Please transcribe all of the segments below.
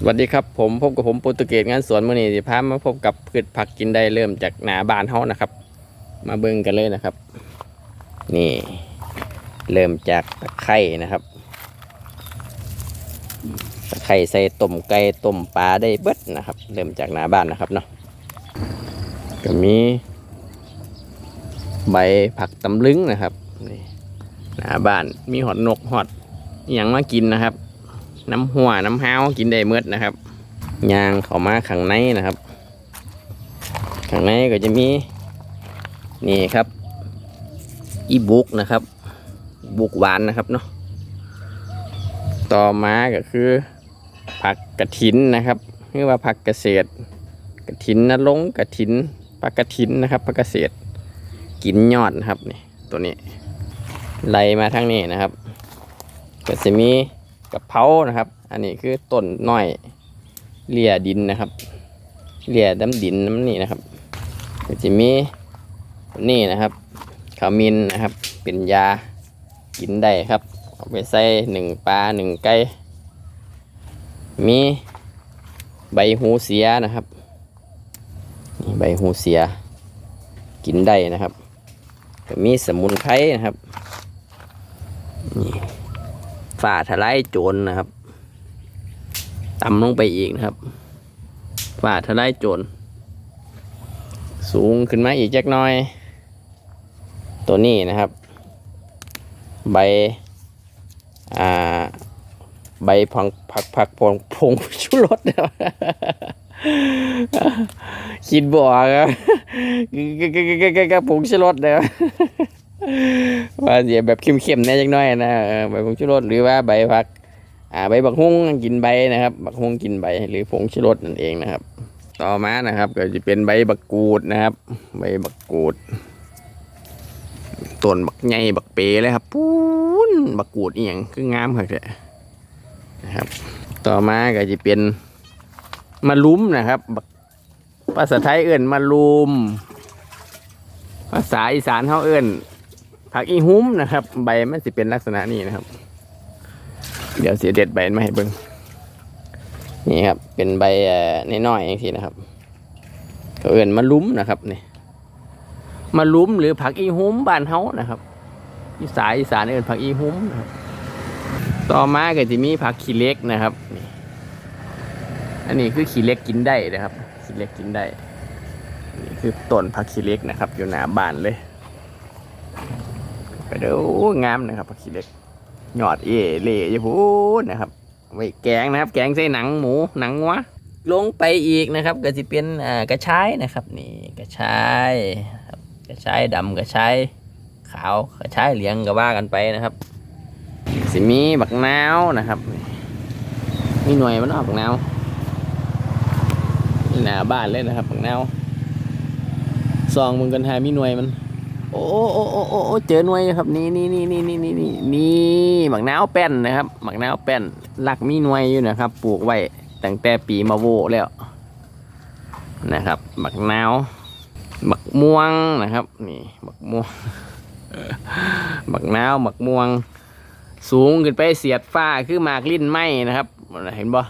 สวัสดีครับผมพบกับผมโปรตุเกสงานสวนมื่อนี้สิพามาพบกับพืชผักกินได้เริ่มจากหนาบานเฮานะครับ มาเบิ่งกันเลยนะครับ นี่ เริ่มจากตะไคร่นะครับตะไคร่ใส่ต้มไก่ต้มปลาได้เบิดนะครับ เริ่มจากหนาบ้านนะครับเนาะก็มี ใบผักตำลึงนะครับนี่หนาบ้านมีหอดนกหอดอย่างมากินนะครับ น้ำหัวน้ำห้าวกินได้เมืดนะครับยางเข้ามาข้างในนะครับข้างในก็จะมีนี่ครับ อีบุกนะครับ บุกหวานนะครับเนาะต่อมาก็คือ ผักกระถินนะครับเรียกว่าผักเกษตร กระถินนรงกระถินผักกระถินนะครับผักเกษตร กินยอดนะครับนี่ตัวนี้ไล่มาทางนี้นะครับ ก็จะมี กะเพรานะครับ อันนี้คือต้นน้อยเลี่ยดินนะครับเลี่ยน้ำดินน้ำนี่นะครับจะมีนี่นะครับขมิ้นนะครับ เป็นยากินได้ครับเอาไปใส่หนึ่งปลาหนึ่งไก่มีใบหูเสียนะครับนี่ใบหูเสีย กินได้นะครับมีสมุนไพรนะครับนี่ ฝ่าทลายโจรนะครับต่ำลงไปอีกนะครับ ฝ่าทลายโจร สูงขึ้นมาอีกจักน้อย ตัวนี้นะครับ ใบ อ่า ใบพังผักผักพงพงชุรสนะครับคิดบออกครับกับผงชูรสนะครับ ว่าเสียแบบเข้มๆแน่จังน้อยนะใบผงชูรสหรือว่าใบผัก อ่าใบบักฮุ้งกินใบนะครับ บักฮุ้งกินใบหรือผงชูรสนั่นเองนะครับ ต่อมานะครับ ก็จะเป็นใบบักกูดนะครับ ใบบักกูดต้นบักใหญ่บักเปเลยครับปูนบักกูดอีหยังคืองามครับนะครับ ต่อมาก็จะเป็นมะลุมนะครับภาษาไทยเอิ่นมะลุม ภาษาอีสานเขาเอิ่น ผักอีหุ้มนะครับ ใบมันสิเป็นลักษณะนี้นะครับ เดี๋ยวเสียเด็ดใบมาให้เบิ่งนี่ครับ เป็นใบเอ่อน้อยๆอย่างที่นะครับเขาเอื่นมะลุ้มนะครับนี่มะลุ้มหรือผักอีหุ้มบ้านเฮานะครับอีสานอีสานเอื่นผักอีหุ้มนะครับต่อมาก็จะมีผักขี้เล็กนะครับนี่อันนี้คือขี้เล็กกินได้นะครับขี้เล็กกินได้นี่คือต้นผักขี้เล็กนะครับ อยู่หน้าบ้านเลย ไปเด้องามนะครับผักขี้เหล็กหยอดเอเล่ยพูดนะครับไว้แกงนะครับ แกงใส่หนังหมูหนังวัวลงไปอีกนะครับ ก็จะเป็นอ่ากระชายนะครับ นี่กระชายกระชายดำกระชายขาวกระชายเหลืองก็ว่ากันไปนะครับสิมีบักนาวนะครับมีหน่วยมันออกบักนาวนี่หน้าบ้านเลยนะครับบักนาวซองมึงกันหามีหน่วยมัน โอ้โอ้โอ้โอ้เจอหน่วยครับนี่นี่นี่นี่นี่นี่นี่นี่หมักนาวแป้นนะครับหมักนาวแป้นลักมีหน่วยอยู่นะครับ ปลูกไว้ตั้งแต่ปีมาโวแล้วนะครับหมักนาวหมักม่วงนะครับ นี่หมักม่วงหมักนาวหมักม่วง สูงขึ้นไปเสียดฟ้าคือหมากลิ้นไหมนะครับ เห็นบ่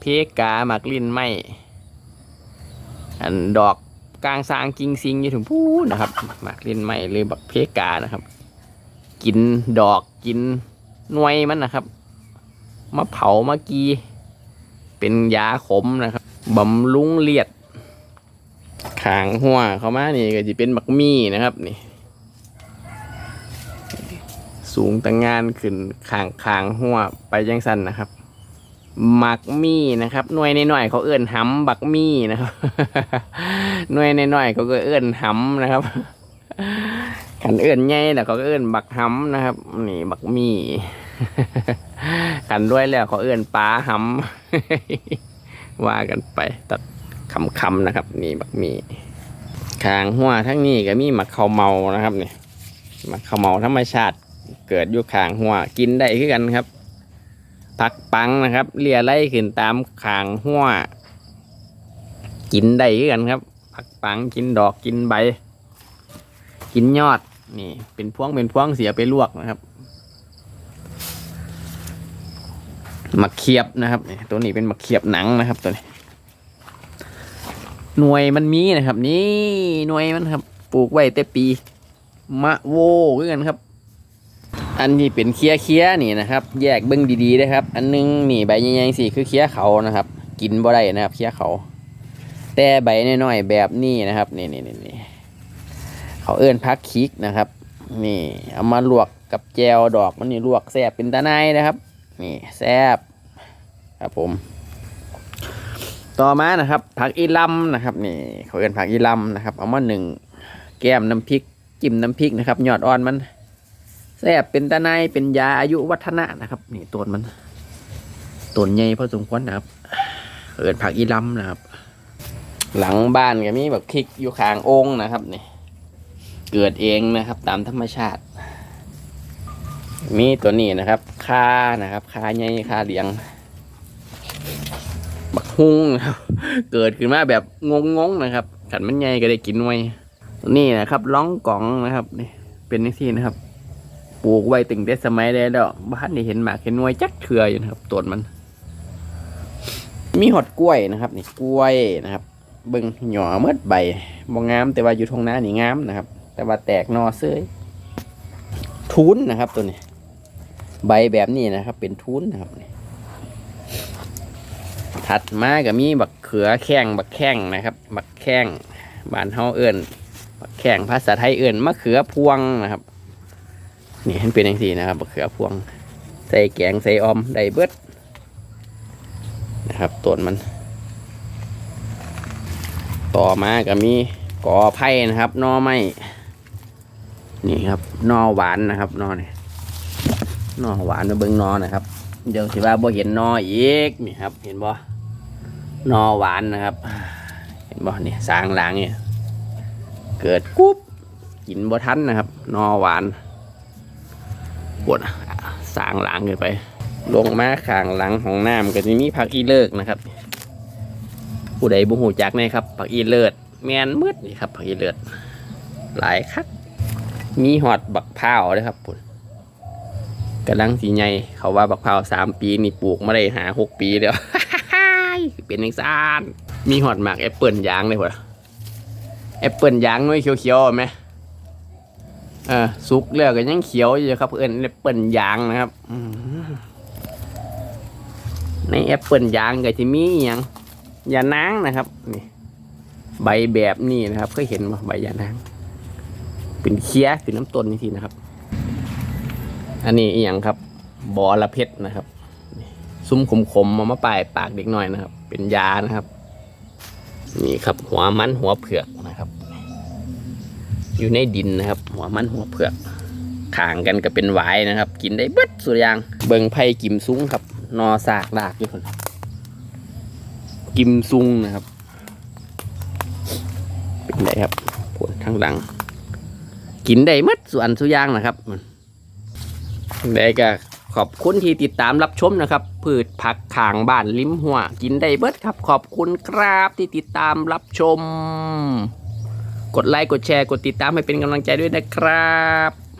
เพกาหมากลิ้นไหมอันดอก กลางสางกิงซิงอยู่ถึงพูดนะครับหมากเลิ้นไหมหรือบักเพกานะครับ กินดอกกินหน่วยมันนะครับมาเผามากี เป็นยาขมนะครับบำรุงเลียดขางหัวเขามานี่ก็จะเป็นบักมี่นะครับนี่ สูงตั้งงานขึ้นขางขางหัวไปยังสั้นนะครับหมักมี่นะครับหน่วยในหน่อยเขาเอื้อนหำบักมี่นะครับ หน่วยนหน่อยๆเขาก็เอื้อนหำนะครับขันเอื้อนใหญ่แล้วเขาก็เอื้อนบักหำนะครับ นี่บักมี่ขันด้วยแล้วเขาเอื้อนปลาหำว่ากันไปตัดคำๆนะครับ นี่บักมี่คางหัวทั้งนี้ก็มีหมักข้าวเมานะครับนี่หมักข้าวเมาธรรมชาติเกิดอยู่คางหัวกินได้คือกันครับผักปังนะครับเลียไล่ขึ้นตามขางหัวกินได้คือกันครับ ผักปังกินดอกกินใบ กินยอดนี่ เป็นพวงเป็นพวงเสียไปลวกนะครับมะเขียบนะครับนี่ตัวนี้เป็นมะเขียบหนังนะครับตัวนี้ หน่วยมันมีนะครับ นี่หน่วยมันครับ ปลูกไว้แต่ปี มะโวคือกันครับ อันนี้เป็นเคี้ยเคี้ยนี่นะครับ แยกเบิ้งดีๆนะครับ อันหนึงนี่ใบใหญ่ๆสิคือเคี้ยเขานะครับ กินบ่ได้นะครับ เคี้ยเขา แต่ใบน้อยๆแบบนี้นะครับนี่นี่นี่นเขาเอื้นพักคิกนะครับ นี่เอามาลวกกับแจวดอกมันนี่ลวกแซ่บเป็นตาไนนะครับ นี่แซ่บครับผม ต่อมานะครับ ผักอีลำนะครับ นี่เขาเอื้นผักอีลำนะครับ เอามาหนึ่งแก้มน้ำพริกจิ้มน้ำพริกนะครับยอดอ่อนมันแซ่บเป็นตาไนเป็นยาอายุวัฒนะนะครับ นี่ต้นมันต้นใหญ่พอสมควรนะครับ เอินผักอีลำนะครับ หลังบ้านก็มีแบบคลิกอยู่ข้างองค์นะครับนี่เกิดเองนะครับตามธรรมชาติ มีตัวนี้นะครับคานะครับคาใหญ่คาเลี้ยง บักฮุ้งนะครับเกิดขึ้นมาแบบงงๆนะครับขันมันใหญ่ก็ได้กินไว้ตัวนี้นะครับล่องกล่องนะครับนี่เป็นที่นะครับปลูกไว้ตึงแต่สมัยได้แล้วบ้านนี่เห็นหมากเห็นหน่วยจักเถื่ออยู่นะครับต้นมัน มีหอดกล้วยนะครับ นี่กล้วยนะครับ เบิ่งหย่อเมื่อใบบ่งงาม แต่ว่าอยู่ทงหน้านี่งามนะครับ แต่ว่าแตกนอเซ้ยทุนนะครับตัวนี้ ใบแบบนี้นะครับ เป็นทุนนะครับนี่ถัดมาก็มีบักเขือแข้งบักแข้งนะครับ บักแข้งบ้านเฮาเอิ้นบักแข้งภาษาไทยเอิ้นมะเขือพวงนะครับ นี่มันเป็นอย่างสี่นะครับบักเขือพวง ใส่แกงใส่ออมได้เบิดนะครับต้นมัน ต่อมาก็มีกอไผ่นะครับนอไม้นี่ครับนอหวานนะครับนอนี่หนอหวานมาเบิ่งนอนะครับ เดี๋ยวสิว่าบ่เห็นนออีกนี่ครับ เห็นบ่นอหวานนะครับ เห็นบ่นี่สางหลังเนี่ยเกิดกุ๊บกินบ่ทันนะครับ นอหวานปวดสางหลังเกินไป ลงมาข้างหลังของน้ำก็จะมีผักอีเลิกนะครับ ผู้ใดบุหูจักแน่ครับผักอีเลิศแมนมืดนี่ครับผักอีเลิศหลายคักมีหอดบักพร้าวเลยครับปุ่นกำลังสีใหญ่เขาว่าบักพร้าวสามปีนี่ปลูกมาได้หาหกปีแล้วเป็นอย่งซานมีหอดหมากแอปเปิลยางเลยพุ่นแอปเปิลยางน้อยเขียวๆไหมเออสุกแล้วก็ยังเขียวอยู่ครับเอิญแอปเปิลยางนะครับในแอปเปิลยางก็จะมีอย่าง ยานางนะครับนี่ใบแบบนี้นะครับเคยเห็นไหมใบยานาง เป็นเคี้ยคือน้ำต้นนี่ทีนะครับ อันนี้อีกอย่างครับบอระเพ็ดนะครับซุ้มขมๆมมามาปลายปากเด็กหน่อยนะครับ เป็นยานะครับ นี่ครับหัวมันหัวเผือกนะครับ อยู่ในดินนะครับ หัวมันหัวเผือกข่างกันก็เป็นหวายนะครับ กินได้เบิดสุดยาง เบิงไผ่กิมซุ้งครับ นอสากลากอยู่คน กิมซุงนะครับ เป็นไงครับผลทั้งหลัง กินได้มัดส่วนสุยางนะครับได้ก็ขอบคุณที่ติดตามรับชมนะครับ พืชผักขางบ้านลิ้มหัว กินได้เบิดครับ ขอบคุณครับที่ติดตามรับชม กดไลค์กดแชร์กดติดตามให้เป็นกำลังใจด้วยนะครับ